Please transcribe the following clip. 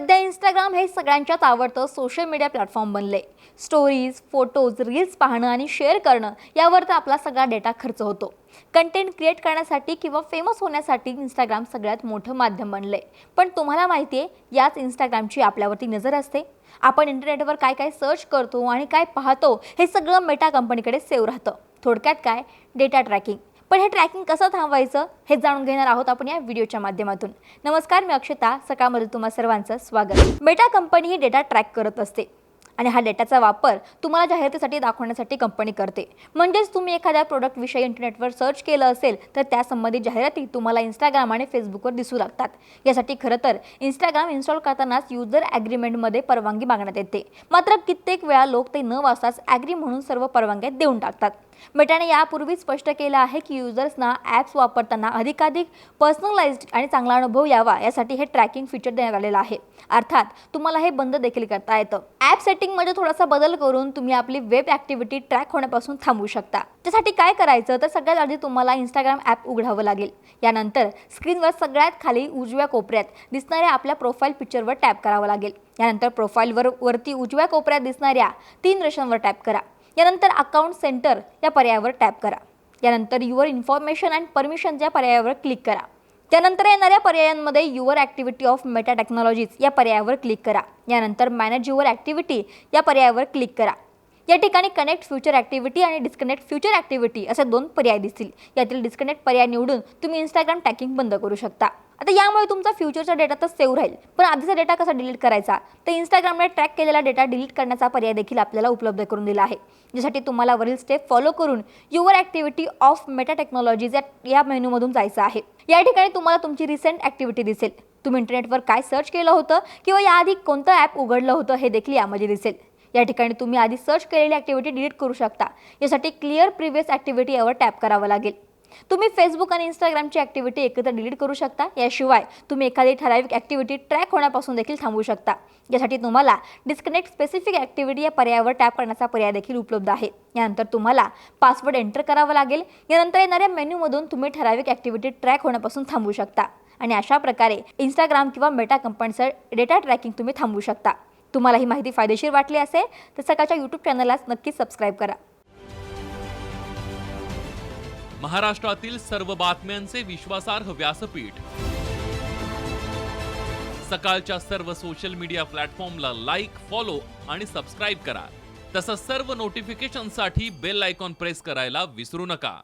सध्या इंस्टाग्राम हे सगळ्यांच्याच आवडतं सोशल मीडिया प्लॅटफॉर्म बनले स्टोरीज फोटोज रील्स पाहणं आणि शेअर करणं यावर तर आपला सगळा डेटा खर्च होतो. कंटेंट क्रिएट करण्यासाठी किंवा फेमस होण्यासाठी इंस्टाग्राम सगळ्यात मोठं माध्यम बनले पण तुम्हाला माहिती आहे याच इंस्टाग्रामची आपल्यावरती नजर असते. आपण इंटरनेटवर काय काय सर्च करतो आणि काय पाहतो हे सगळं मेटा कंपनीकडे सेव्ह राहतं. थोडक्यात काय? डेटा ट्रॅकिंग पण हे ट्रॅकिंग कसं थांबवायचं हे जाणून घेणार आहोत आपण या व्हिडिओच्या माध्यमातून. नमस्कार मी अक्षता. सकाळमध्ये तुम्हा सर्वांचं स्वागत. मेटा कंपनी ही डेटा ट्रॅक करत असते. आणि हा डेटाचा वापर तुम्हाला जाहिरातीसाठी दाखवण्यासाठी कंपनी करते. म्हणजेच तुम्ही एखाद्या प्रोडक्टविषयी इंटरनेटवर सर्च केलं असेल तर त्यासंबंधित जाहिराती तुम्हाला इंस्टाग्राम आणि फेसबुकवर दिसू लागतात. यासाठी खरं तर इंस्टाग्राम इन्स्टॉल करतानाच युजर ॲग्रीमेंटमध्ये परवानगी मागण्यात येते. मात्र कित्येक वेळा लोक ते न वाचताच ॲग्री म्हणून सर्व परवानग्या देऊन टाकतात. मेटाने यापूर्वीच स्पष्ट केलं आहे की युजर्सना ॲप्स वापरताना अधिकाधिक पर्सनलाइज्ड आणि चांगला अनुभव यावा यासाठी हे ट्रॅकिंग फीचर देण्यात आलेलं आहे. अर्थात तुम्हाला हे बंद देखील करता येतं. ॲप सेटिंग सेटिंगमध्ये थोडासा बदल करून तुम्ही आपली वेब ॲक्टिव्हिटी ट्रॅक होण्यापासून थांबवू शकता. त्यासाठी काय करायचं? तर सगळ्यात आधी तुम्हाला इंस्टाग्राम ॲप उघडावं लागेल. यानंतर स्क्रीनवर सगळ्यात खाली उजव्या कोपऱ्यात दिसणाऱ्या आपल्या प्रोफाईल पिक्चरवर टॅप करावं लागेल. यानंतर प्रोफाईलवर वरती उजव्या कोपऱ्यात दिसणाऱ्या तीन रेषांवर टॅप करा. यानंतर अकाउंट सेंटर या पर्यायावर टॅप करा. यानंतर युअर इन्फॉर्मेशन अँड परमिशन पर्यायावर क्लिक करा. त्यानंतर येणाऱ्या पर्यायांमध्ये your activity off Meta technologies या पर्यायावर क्लिक करा. यानंतर मॅनेज युअर ॲक्टिव्हिटी या पर्यायावर क्लिक करा. या ठिकाणी कनेक्ट फ्युचर ॲक्टिव्हिटी आणि डिस्कनेक्ट फ्युचर ॲक्टिव्हिटी असे दोन पर्याय दिसतील. यातील डिस्कनेक्ट पर्याय निवडून तुम्ही इंस्टाग्राम टॅकिंग बंद करू शकता. आता यामुळे तुमचा फ्युचरचा डेटा तर सेव्ह राहील पण आधीचा डेटा कसा डिलीट करायचा? तर इंस्टाग्रामने ट्रॅक केलेला डेटा डिलीट करण्याचा पर्याय देखील आपल्याला उपलब्ध करून दिला आहे. ज्यासाठी तुम्हाला वरील स्टेप फॉलो करून your activity off Meta technologies या मेन्यूमधून मेनूमधून जायचं आहे. या ठिकाणी तुम्हाला तुमची रिसेंट ॲक्टिव्हिटी दिसेल. तुम्ही इंटरनेटवर काय सर्च केलं होतं किंवा याआधी कोणतं ॲप उघडलं होतं हे देखील यामध्ये दिसेल. या ठिकाणी तुम्ही आधी सर्च केलेली ॲक्टिव्हिटी डिलीट करू शकता. यासाठी क्लिअर प्रिव्हियस ॲक्टिव्हिटी यावर टॅप करावं लागेल. तुम्ही फेसबुक आणि इंस्टाग्रामची ॲक्टिव्हिटी एकत्र डिलीट करू शकता. याशिवाय तुम्ही एखादी ठराविक ॲक्टिव्हिटी ट्रॅक होण्यापासून देखील थांबवू शकता. यासाठी तुम्हाला डिस्कनेक्ट स्पेसिफिक ॲक्टिव्हिटी या पर्यायावर टॅप करण्याचा पर्याय देखील उपलब्ध आहे. यानंतर तुम्हाला पासवर्ड एंटर करावा लागेल. यानंतर येणाऱ्या मेन्यूमधून तुम्ही ठराविक ॲक्टिव्हिटी ट्रॅक होण्यापासून थांबवू शकता. आणि अशा प्रकारे इंस्टाग्राम किंवा मेटा कंपनीचं डेटा ट्रॅकिंग तुम्ही थांबवू शकता. तुम्हाला ही माहिती फायदेशीर वाटली असेल तर सकाळच्या यूट्यूब चॅनलला नक्की सबस्क्राईब करा. महाराष्ट्रातील सर्व बातम्यांचे विश्वासार्ह व्यासपीठ. सकाळच्या सर्व सोशल मीडिया प्लॅटफॉर्मला लाईक फॉलो आणि सबस्क्राईब करा. तसंच सर्व नोटिफिकेशनसाठी बेल आयकॉन प्रेस करायला विसरू नका.